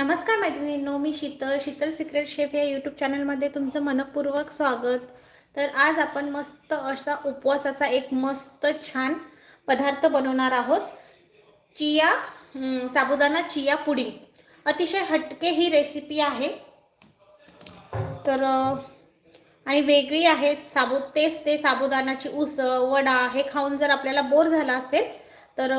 नमस्कार मैत्रिणींनो मी शीतल. शीतल सिक्रेट शेफ या यूट्यूब चॅनलमध्ये तुमचं मनपूर्वक स्वागत. तर आज आपण मस्त असा उपवासाचा एक मस्त छान पदार्थ बनवणार आहोत. चिया साबुदाणा चिया पुडिंग. अतिशय हटके ही रेसिपी आहे. तर आणि वेगळी आहे साबू तेच ते साबुदाणाची उसळ वडा हे खाऊन जर आपल्याला बोर झाला असेल तर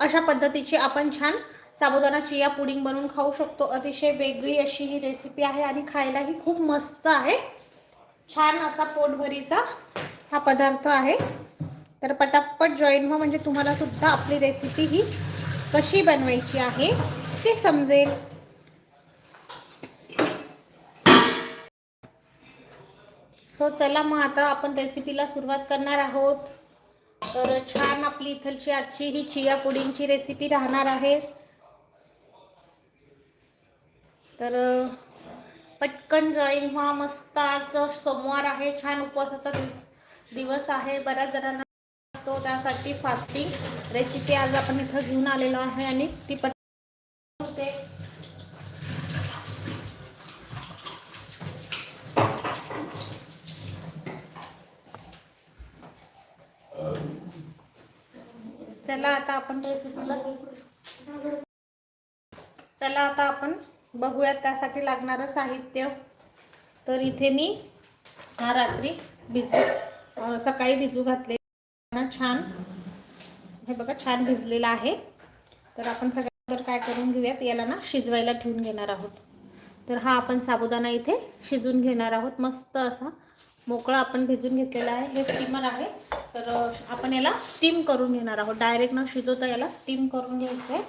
अशा पद्धतीची आपण छान साबुदाणा चिया पुडिंग बनवून खाऊ शकतो. अतिशय वेगळी अशी ही रेसिपी आहे आणि खायलाही खूप मस्त आहे. छान असा पोटभरीचा हा पदार्थ आहे. तर पटापट जॉईन व्हा. म्हणजे तुम्हाला सुद्धा आपली रेसिपी ही कशी बनवायची आहे ते समजेल. सो चला मग आता आपण रेसिपीला सुरुवात करणार आहोत. तर छान आपली इथलची आजची ही चिया पुडिंगची रेसिपी राहणार आहे. तर पटकन जॉईन व्हा मस्त. आज सोमवार आहे. छान उपवासाचा दिवस दिवस आहे. बऱ्याच जणांना असतो त्यासाठी फास्टिंग रेसिपी आज आपण इथं घेऊन आलेलो आहे आणि ती पट होते. चला आता आपण रेसिपीला चला आता आपण बघूयात त्यासाठी लागणारं साहित्य. तर इथे मी हा रात्री भिजू सकाळी भिजू घातले छान. हे बघा छान भिजलेलं आहे. तर आपण सगळ्यात काय करून घेऊयात याला ना शिजवायला ठेवून घेणार आहोत. तर हा आपण साबुदाणा इथे शिजून घेणार आहोत. मस्त असा मोकळा आपण भिजून घेतलेला आहे. हे स्टीमर आहे. तर आपण याला स्टीम करून घेणार आहोत. डायरेक्ट न शिजवता याला स्टीम करून घ्यायचं आहे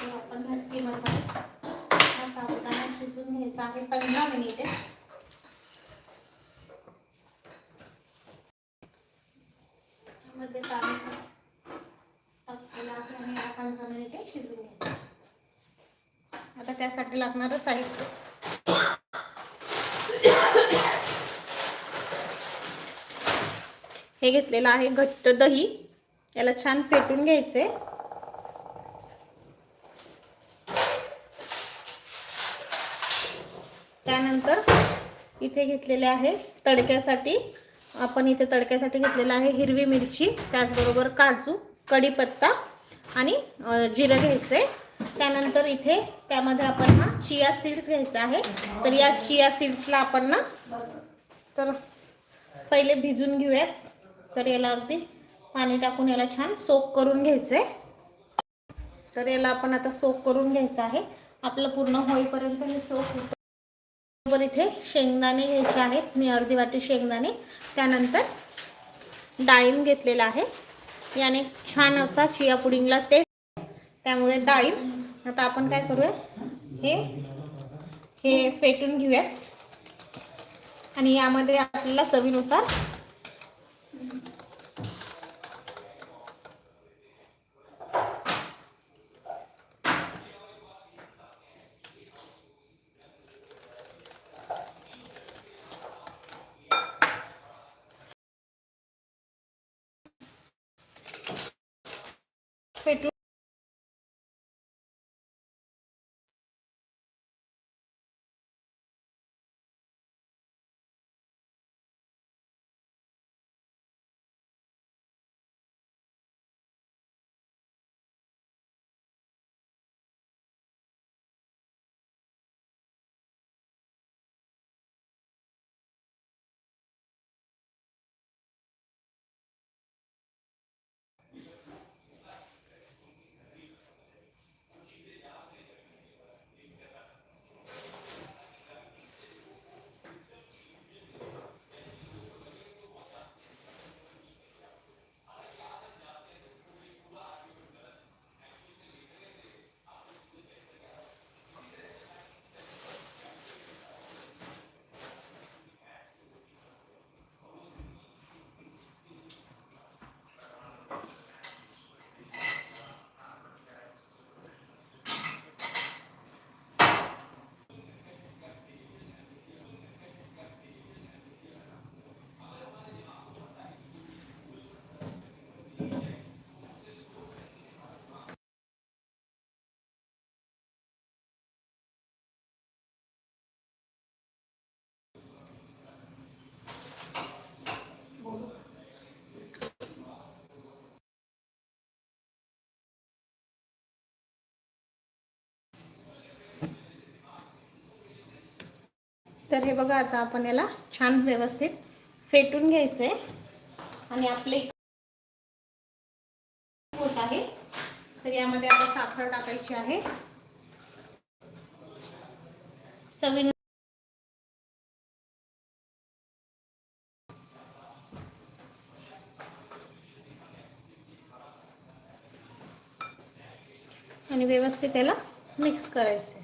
हे आपण ह्या स्टीमरमध्ये हा साबुदाणा शिजून घ्यायचा आहे पंधरा मिनिटे. मध्ये पाणी टाकलेलं आहे आणि पंधरा मिनिटे शिजवून घ्यायचं. आता त्यासाठी लागणारं साहित्य. हे घेतलेलं आहे घट्ट दही. याला छान फेटून घ्यायचे त्यानंतर इथे घेतलेले आहे तडक्यासाठी. आपण इथे तडक्यासाठी घेतलेलं आहे हिरवी मिरची त्याचबरोबर काजू कढीपत्ता आणि जिरं घ्यायचे त्यानंतर इथे त्यामध्ये आपण हा चिया सीड्स घ्यायचा आहे. तर या चिया सीड्सला आपण ना तर पहिले भिजून घेऊयात. तर याला अगदी पाणी टाकून याला छान सोक करून घ्यायचंय. तर याला आपण आता सोक करून घ्यायचं आहे. आपलं पूर्ण होईपर्यंत हे सोक होतं बरोबर इथे शेंगदाणे घ्यायचे आहेत मी अर्धी वाटी शेंगदाणे. त्यानंतर डाळिंब घेतलेला आहे. याने छान असा चिया पुडिंगला ते त्यामुळे डाळिंब आता आपण काय करूया? हे हे फेटून घेऊयात आणि यामध्ये आपल्याला चवीनुसार तर हे बघा आता आपण याला छान व्यवस्थित फेटून घ्यायचं आहे आणि आपले होत आहे. तर यामध्ये आता साखर टाकायची आहे. चवीन आणि व्यवस्थित त्याला मिक्स करायचं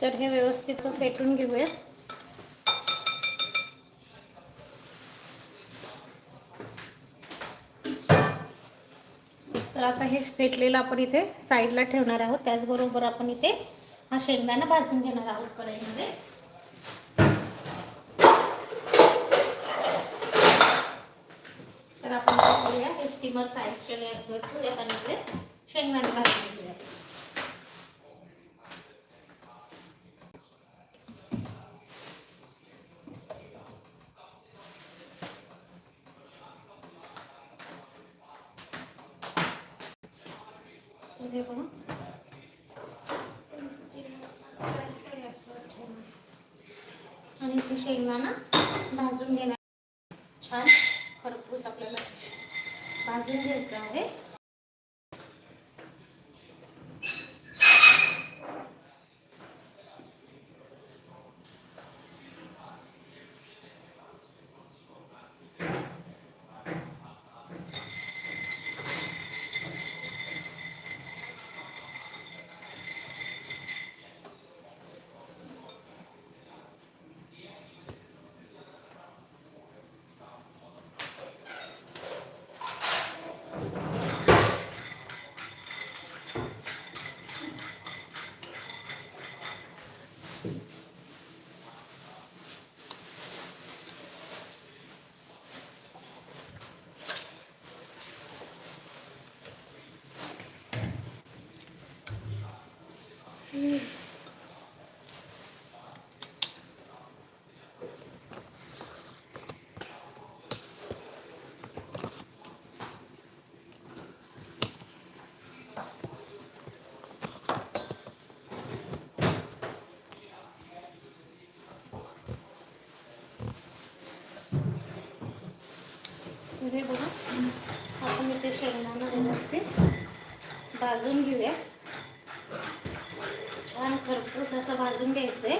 तर हे व्यवस्थित फेटून घेऊया. तर आता हे फेटलेलं आपण इथे साईडला ठेवणार आहोत. त्याचबरोबर आपण इथे हा शेंगदाणा भाजून घेणार आहोत कढईमध्ये. तर आपण करूया हे स्टीमर साईडच्या गॅसवर ठेवूयात आणि इथे भाजून घेऊया हे बघा आणि इथे शेंगदाणा भाजून घेणार छान खरपूस आपल्याला भाजून घ्यायचं आहे तर हे बघा. आपण इथे शेंगदाणा व्यवस्थित भाजून घेऊया. छान खरपूस असं भाजून घ्यायचंय.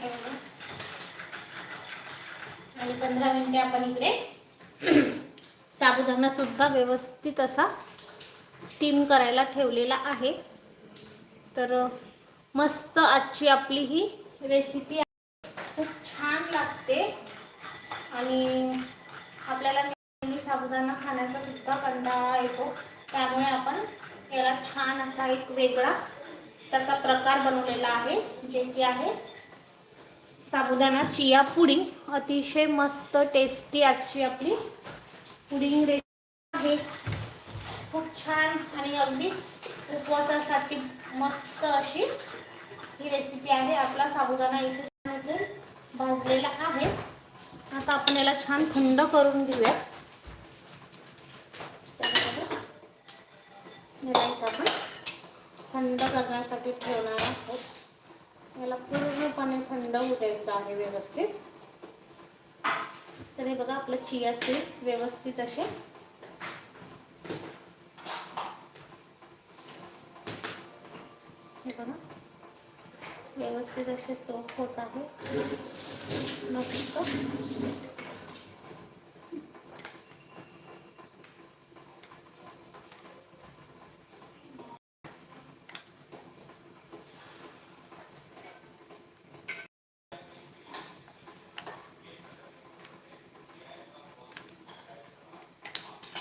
आहे आणि पंधरा मिनिटे आपण इकडे साबुदाणा सुद्धा व्यवस्थित असा स्टीम करायला ठेवलेला आहे. तर मस्त आजची आपली ही रेसिपी खूप छान लागते. आणि आपल्याला नेहमी साबुदाणा खाण्याचा सुद्धा कंटाळा येतो. त्यामुळे आपण याला छान असा एक वेगळा त्याचा प्रकार बनवलेला आहे जे की आहे साबुदाणा चिया पुडिंग. अतिशय मस्त टेस्टी आजची आपली पुडिंग रेसिपी आहे. खूप छान आणि अगदी उपवासासाठी मस्त अशी ही रेसिपी आहे. आपला साबुदाणा इथे भाजलेला आहे. आता आपण याला छान थंड करून घेऊया आपण थंड करण्यासाठी ठेवणार आहोत. याला पूर्णपणे थंड होऊ द्यायचं आहे व्यवस्थित. तर हे बघा आपलं चिया सीड्स व्यवस्थित असे. हे बघा. व्यवस्थित असे सोप होत आहे. मस्त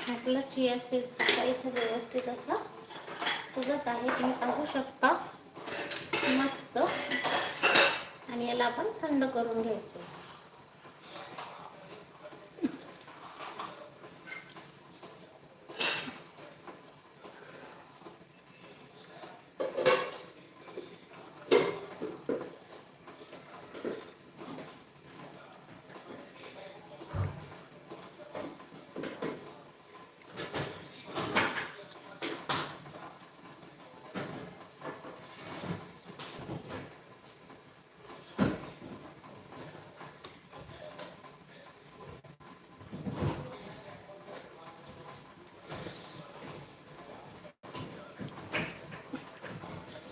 आपलं चिया सीड सुद्धा इथे व्यवस्थित असं उगत आहे. तुम्ही पाहू शकता. आपण थंड करून घ्यायचं.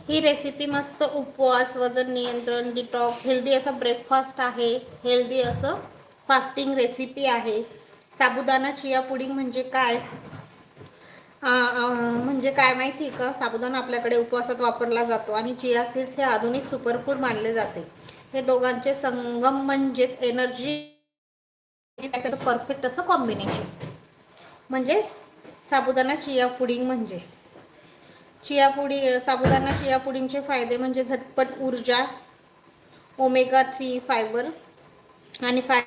ही रेसिपी मस्त उपवास वजन नियंत्रण डिटॉक्स हेल्दी असं ब्रेकफास्ट आहे. हेल्दी असं फास्टिंग रेसिपी आहे. साबुदाणा चिया पुडिंग म्हणजे काय? म्हणजे काय माहिती का? साबुदाणा आपल्याकडे उपवासात वापरला जातो आणि चिया सीड्स हे आधुनिक सुपरफूड मानले जाते. हे दोघांचे संगम म्हणजेच एनर्जी परफेक्ट असं कॉम्बिनेशन म्हणजेच साबुदाणा चिया पुडिंग म्हणजे. चिया पुडी साबुदाणा चिया पुडिंगचे फायदे म्हणजे झटपट ऊर्जा ओमेगा थ्री फायबर आणि फाय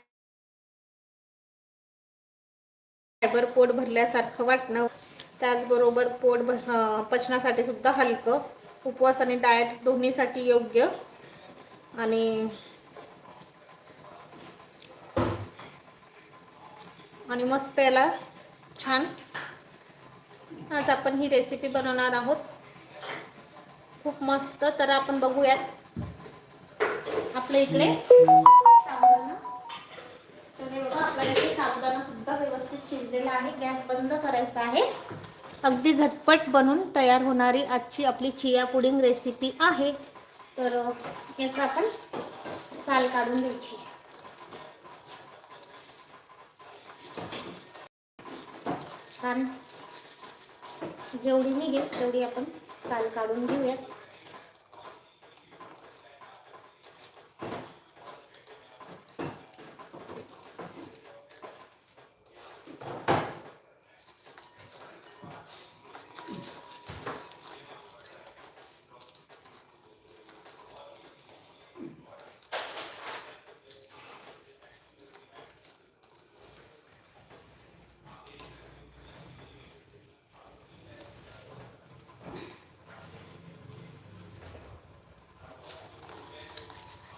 फायबर पोट भरल्यासारखं वाटणं. त्याचबरोबर पोट भर पचनासाठी सुद्धा हलकं. उपवास आणि डाएट दोन्हीसाठी योग्य. आणि आणि मस्त याला छान आज आपण ही रेसिपी बनवणार आहोत. खूप मस्त. तर आपण बघूयात. आपल्या इकडे साबुदाणा. तर आपल्याला इथे साबुदाणा सुद्धा व्यवस्थित शिजलेला आहे. गॅस बंद करायचा आहे. अगदी झटपट बनून तयार होणारी आजची आपली चिया पुडिंग रेसिपी आहे. तर अ, आपण साल काढून घ्यायची. छान. जेवढी निघेल तेवढी आपण साल काढून घेऊयात.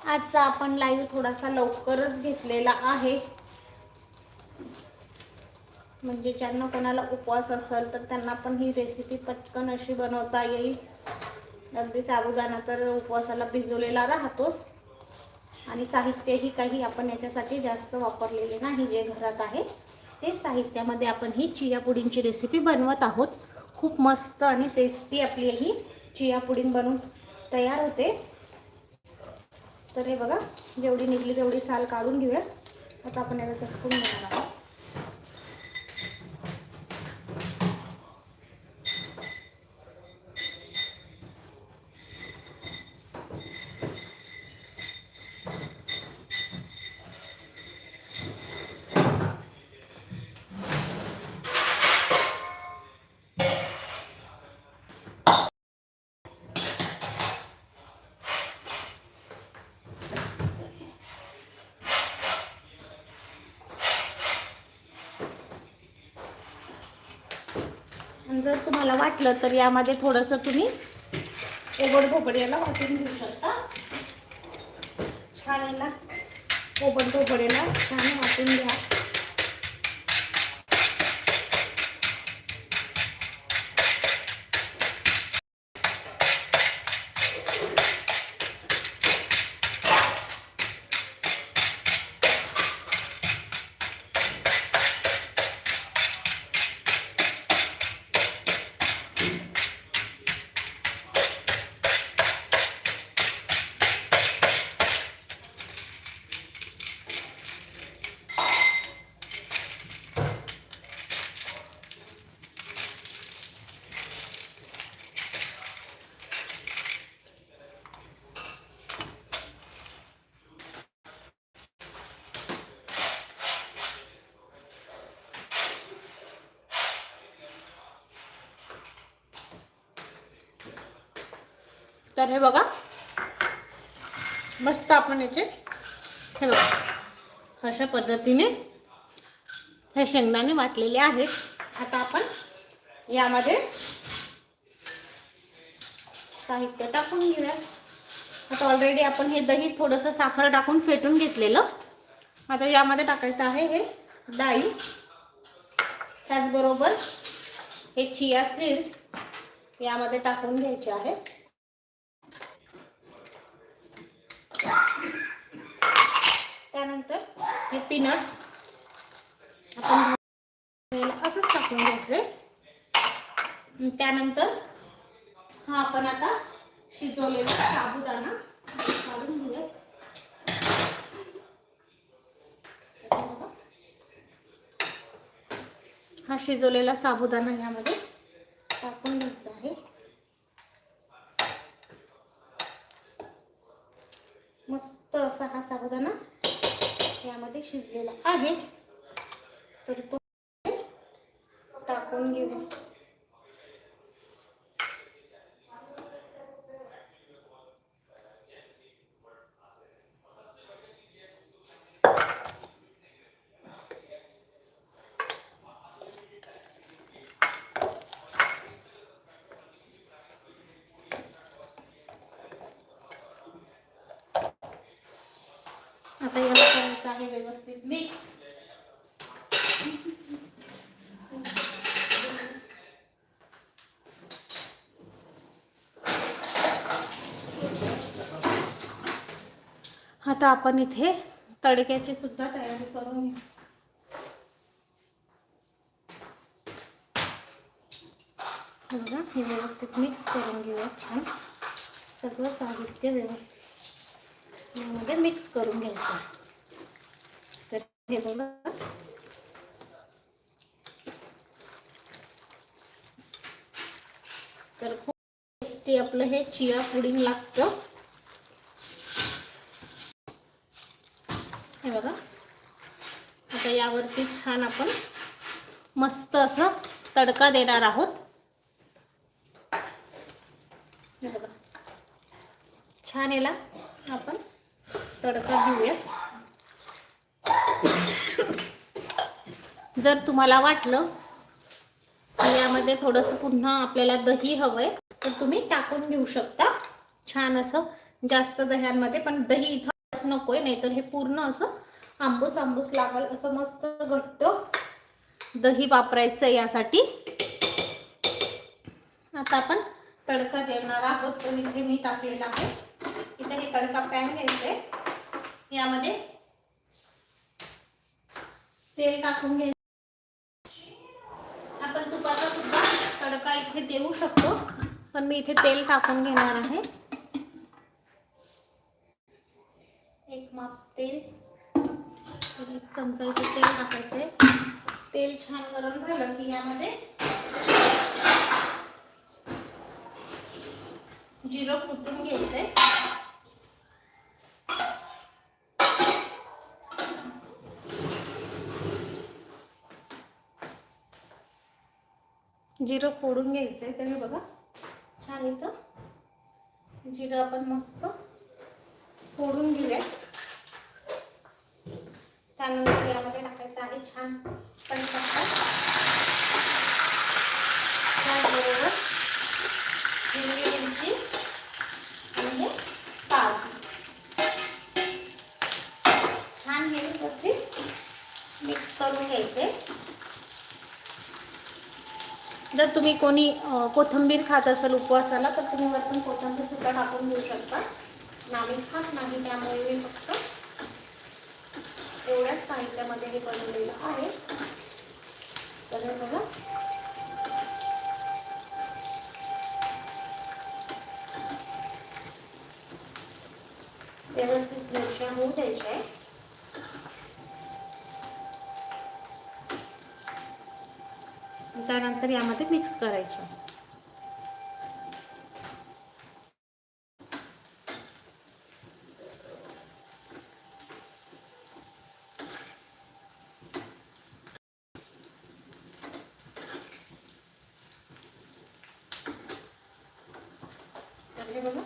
आजचा आपण लाईव्ह थोडासा लवकरच घेतलेला आहे. म्हणजे ज्यांना कोणाला उपवास असेल तर त्यांना पण ही रेसिपी पटकन अशी बनवता येईल. अगदी साबुदाणा तर उपवासाला भिजवलेला राहतोच. आणि साहित्यही काही आपण याच्यासाठी जास्त वापरलेले नाही जे घरात आहे. ते साहित्यामध्ये आपण ही चिया पुडिंगची रेसिपी बनवत आहोत. खूप मस्त आणि टेस्टी आपली ही चिया पुडिंग बनवून तयार होते. तर हे बघा जेवढी निघली तेवढी साल काढून घेऊयात. आता आपण याला चटकून घेणार आहोत. जर तुम्हाला वाटलं तर यामध्ये थोडंसं तुम्ही ओबड भोबड याला वाटून घेऊ शकता. छान याला ओबड भोबड याला छान वाटून घ्या. तर हे बघा. मस्त आपण याचे हे बघा. अशा पद्धतीने हे शेंगदाणे वाटलेले आहेत. आता आपण यामध्ये साहित्य टाकून घेऊया. आता ऑलरेडी आपण हे दही थोडंसं साखर टाकून फेटून घेतलेलं. आता यामध्ये टाकायचं आहे हे डाळी. त्याचबरोबर हे चिया सीड्स यामध्ये टाकून घ्यायचे आहे. त्यानंतर हे पीनट्स आपण असंच टाकून घ्यायचं. त्यानंतर हा आपण आता शिजवलेला साबुदाणा काढून घेऊया हा शिजवलेला साबुदाणा यामध्ये टाकून घ्यायचा आहे. मस्त असा हा साबुदाणा यामध्ये शिजलेला आहे. तर तो टाकून घेऊ आता याला करायचं आहे व्यवस्थित मिक्स आता आपण इथे तडक्याची सुद्धा तयारी करून घेऊ. बघा हे व्यवस्थित मिक्स करून घेऊया छान. सगळं साहित्य व्यवस्थित. यामध्ये मिक्स करून घ्यायचं तर हे बघा. तर खूप टेस्टी आपलं हे चिया पुडिंग लागतं. हे बघा. आता यावरती छान आपण मस्त असं तडका देणार आहोत. बघा. छान याला आपण तडका घेऊया जर तुम्हाला वाटलं की यामध्ये थोडंसं पुन्हा आपल्याला दही हवंय तर तुम्ही टाकून घेऊ शकता. छान असं जास्त दह्यांमध्ये पण दही इथं नकोय नाहीतर हे पूर्ण असं आंबूस आंबूस लागल असं मस्त घट्ट दही वापरायचं यासाठी. आता आपण तडका देणार आहोत. तर इथे मी टाकलेला आहे. इथे हे तडका पॅन घ्यायचंय. यामध्ये तेल टाकून घ्यायचं. आपण तुपाचा सुद्धा तडका इथे देऊ शकतो. पण मी इथे तेल टाकून घेणार आहे. एक माप तेल. चमचा इथे तेल टाकायचे तेल छान गरम झालं की यामध्ये जिरं फुटून घ्यायचंय. जिरं फोडून घ्यायचंय तरी बघा. छान इथं. जिरं आपण मस्त फोडून घेऊया त्यानंतर यामध्ये टाकायचं आहे छान पण त्याचबरोबर हिरवी मिरची आणि पाव छान हे व्यवस्थित मिक्स करून घ्यायचे. जर तुम्ही कोणी कोथंबीर कोथिंबीर खात असाल उपवासाला तर तुम्ही वरतून कोथंबीर सुद्धा टाकून घेऊ शकता. नामी खात नाही त्यामुळे मी फक्त एवढ्याच साहित्यामध्ये हे बनवलेलं आहे. तर बघा. व्यवस्थित मिरच्या होऊ द्यायच्या आहे त्यानंतर यामध्ये मिक्स करायचं. हे बघा.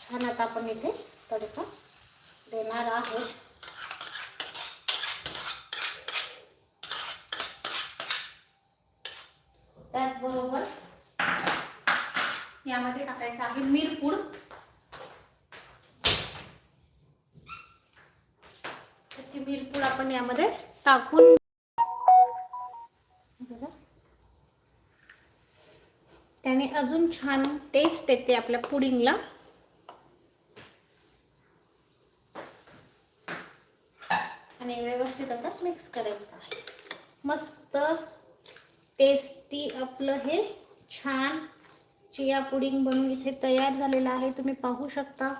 छान आता आपण इथे तडका देणार आहोत. त्याचबरोबर यामध्ये टाकायचं आहे मिरपूड मिरपूड आपण यामध्ये टाकून बघा. त्याने अजून छान टेस्ट येते आपल्या पुडिंगला. आणि व्यवस्थित आता मिक्स करायचं आहे. मस्त टेस्टी आपलं हे छान चिया पुडिंग बनून इथे तयार झालेलं आहे. तुम्ही पाहू शकता.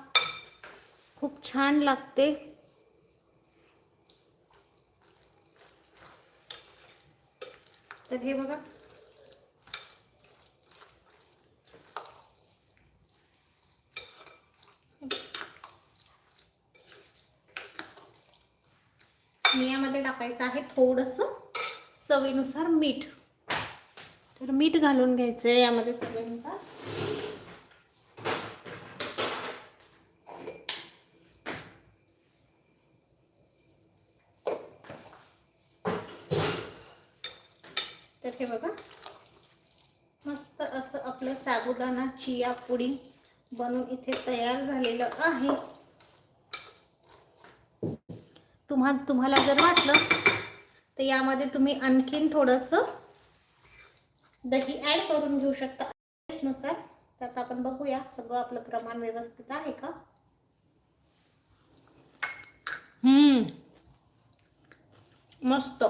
खूप छान लागते. तर हे बघा. आणि यामध्ये टाकायचं आहे थोडंसं चवीनुसार मीठ. तर मीठ घालून घ्यायचं आहे यामध्ये चवीनुसार. तर हे बघा मस्त असं आपलं साबुदाणा चिया पुडी बनून इथे तयार झालेलं आहे. तुम्हा तुम्हाला जर वाटलं तर यामध्ये तुम्ही आणखीन थोडंसं दही ॲड करून घेऊ शकता. नुसार तर आता आपण बघूया सगळं आपलं प्रमाण व्यवस्थित आहे का? हम्म. मस्त.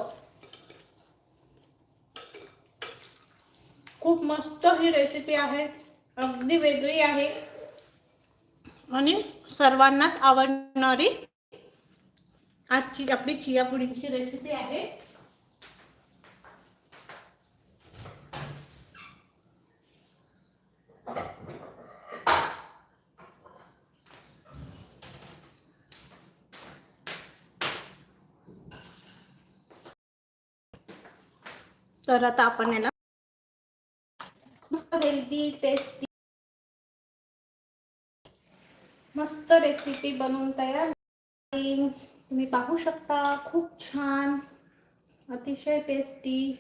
खूप मस्त ही रेसिपी आहे. अगदी वेगळी आहे. आणि सर्वांनाच आवडणारी आजची आपली चिया पुडिंगची रेसिपी आहे. तर आता आपण याला मस्त हेल्दी टेस्टी मस्त रेसिपी बनवून तयार तुम्ही पाहू शकता, खूप छान, अतिशय टेस्टी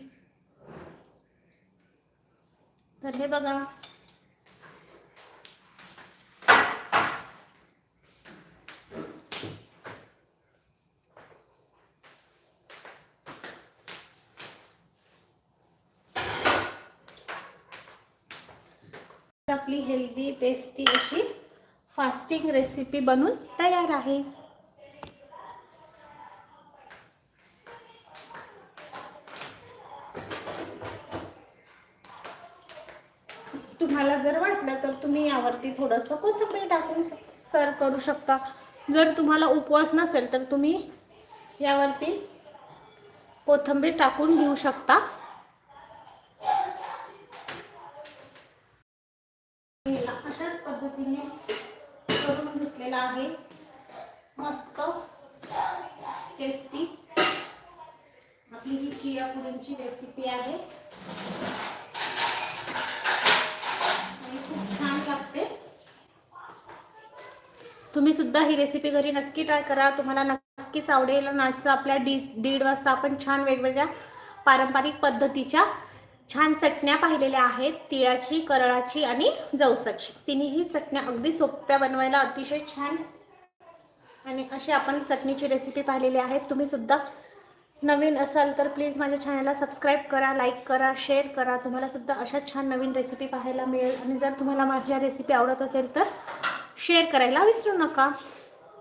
तर हे बघा. हेल्दी टेस्टी अशी फास्टिंग रेसिपी बनून तयार आहे. तुम्हाला जर वाटलं तर तुम्ही यावरती थोडंसं कोथिंबीर टाकून सर्व करू शकता. जर तुम्हाला उपवास नसेल तर तुम्ही यावरती कोथिंबीर टाकून घेऊ शकता याला अशाच पद्धतीने करून घेतलेला आहे मस्त टेस्टी आपली ही चिया पुरींची रेसिपी आहे आणि खूप छान लागते तुम्ही सुद्धा ही रेसिपी घरी नक्की ट्राय करा. तुम्हाला नक्कीच आवडेल आणि आजचं आपल्या डी दीड वाजता आपण छान वेगवेगळ्या पारंपरिक पद्धतीच्या छान चटण्या पाहिलेल्या आहेत. तिळाची करळाची आणि जवसाची. तिन्ही चटण्या अगदी सोप्या बनवायला अतिशय छान आणि अशी आपण चटणीची रेसिपी पाहिलेली आहेत. तुम्ही सुद्धा नवीन असाल तर प्लीज माझ्या चॅनलला सबस्क्राईब करा लाईक करा शेअर करा. तुम्हाला सुद्धा अशा छान नवीन रेसिपी पाहायला मिळेल. आणि जर तुम्हाला माझ्या रेसिपी आवडत असेल तर शेअर करायला विसरू नका.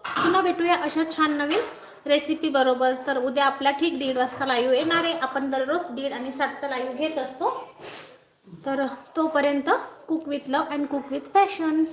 पुन्हा भेटूया अशा छान नवीन रेसिपी बरोबर. तर उद्या आपला ठीक दीड वाजता लाईव्ह येणार आहे. आपण दररोज दीड आणि सातचा लाईव्ह घेत असतो. तर तोपर्यंत cook with love and cook with fashion